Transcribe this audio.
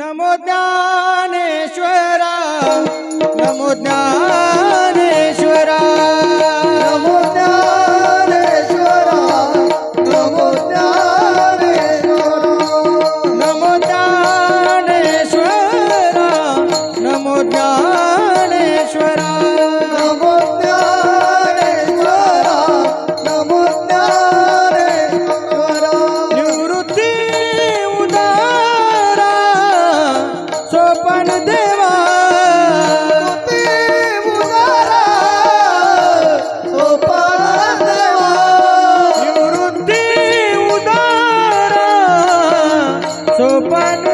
नमो ज्ञानेश्वरा नमो ज्ञान সোপান